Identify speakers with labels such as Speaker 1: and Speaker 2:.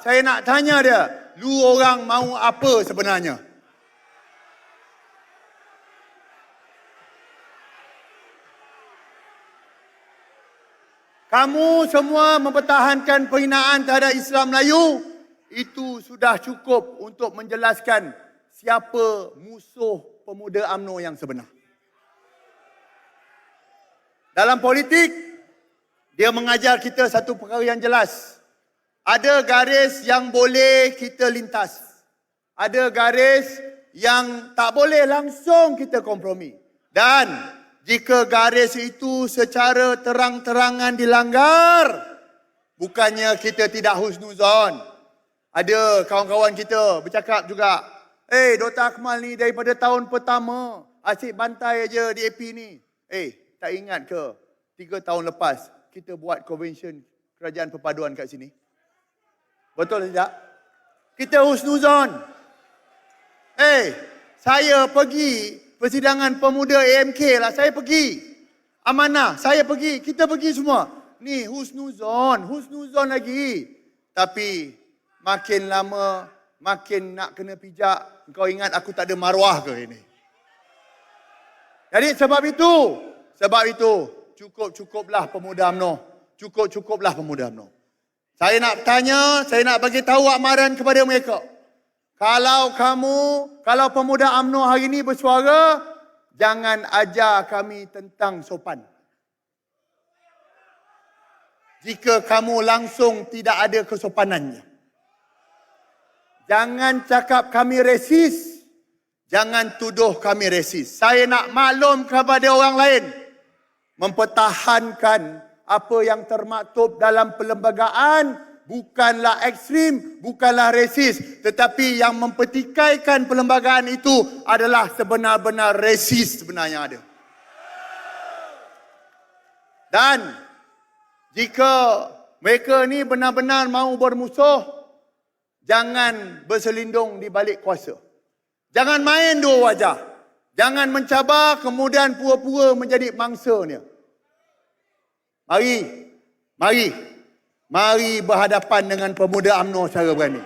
Speaker 1: Saya nak tanya dia, lu orang mau apa sebenarnya? Kamu semua mempertahankan penghinaan terhadap Islam Melayu, itu sudah cukup untuk menjelaskan siapa musuh pemuda AMNO yang sebenar. Dalam politik, dia mengajar kita satu perkara yang jelas. Ada garis yang boleh kita lintas. Ada garis yang tak boleh langsung kita kompromi. Dan jika garis itu secara terang-terangan dilanggar, bukannya kita tidak husnuzon. Ada kawan-kawan kita bercakap juga, Eh, hey, Dr. Akmal ni daripada tahun pertama asyik bantai aja di AP ni. Eh, hey, tak ingat ke tiga tahun lepas kita buat convention kerajaan perpaduan kat sini? Betul tidak? Kita husnuzon. Eh, hey, saya pergi persidangan pemuda AMK lah. Saya pergi. Amanah, saya pergi. Kita pergi semua. Ni husnuzon, husnuzon lagi. Tapi makin lama makin nak kena pijak. Kau ingat aku tak ada maruah ke ini? Jadi sebab itu, sebab itu cukup-cukuplah pemuda UMNO. Cukup-cukuplah pemuda UMNO. Saya nak tanya, saya nak bagi tahu amaran kepada mereka. Kalau kamu, kalau pemuda UMNO hari ini bersuara, jangan ajar kami tentang sopan. Jika kamu langsung tidak ada kesopanannya. Jangan cakap kami resis. Jangan tuduh kami resis. Saya nak maklum kepada orang lain. Mempertahankan apa yang termaktub dalam perlembagaan bukanlah ekstrim, bukanlah resis. Tetapi yang mempertikaikan perlembagaan itu adalah sebenar-benar resis sebenarnya ada. Dan jika mereka ni benar-benar mau bermusuh, jangan berselindung di balik kuasa. Jangan main dua wajah. Jangan mencabar kemudian pura-pura menjadi mangsanya. Mari, mari, mari berhadapan dengan pemuda UMNO secara berani.